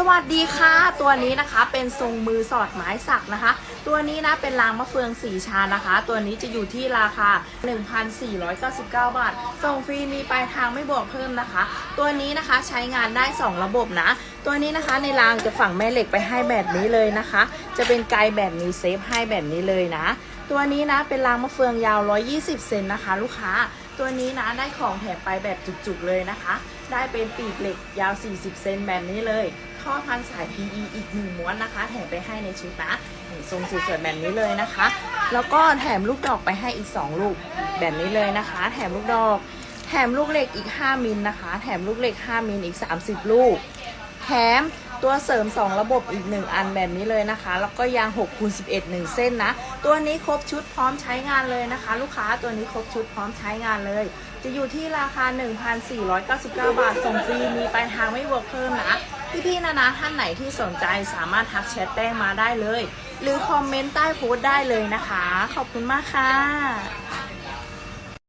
สวัสดีค่ะ ตัวนี้นะคะเป็นทรงมือสอดไม้สักนะคะ ตัวนี้นะเป็นรางมะเฟืองสีชานะคะ ตัวนี้จะอยู่ที่ราคา 1,499 บาท ส่งฟรีมีปลายทางไม่บวกเพิ่มนะคะ ตัวนี้นะคะใช้งานได้ 2 ระบบนะ ตัวนี้นะคะในรางจะฝังแม่เหล็กไปให้แบบนี้เลยนะคะ จะเป็นไกลแบบนี้เซฟให้แบบนี้เลยนะ ตัวนี้นะเป็นรางมะเฟืองยาว 120 เซนนะคะ ลูกค้า ตัวนี้นะได้ของแถมไปแบบจุกๆเลยนะคะ ได้เป็นปีกเหล็กยาว 40 เซนแบบนี้เลยท่อพันสาย PE อีกหนึ่งม้วนนะคะ แถมไปให้ในชุดนะนี่ทรงสวยๆแบบนี้เลยนะคะ แล้วก็แถมลูกดอกไปให้อีก 2 ลูกแบบนี้เลยนะคะ แถมลูกดอก แถมลูกเหล็กอีก 5 มิลนะคะ แถมลูกเหล็ก 5 มิลอีก 30 ลูก แถม ตัวเสริม 2 ระบบอีก 1 อันแบบนี้เลยนะคะ แล้วก็ยาง6คูณ11 1 เส้นนะ ตัวนี้ครบชุดพร้อมใช้งานเลยนะคะ ลูกค้าตัวนี้ครบชุดพร้อมใช้งานเลย จะอยู่ที่ราคา 1,499 บาทส่งฟรีมีปลายทางไม่บวกเพิ่มนะพี่ๆนะนะท่านไหนที่สนใจสามารถทักแชทแป้งมาได้เลย หรือคอมเมนต์ใต้โพสต์ได้เลยนะคะ ขอบคุณมากค่ะ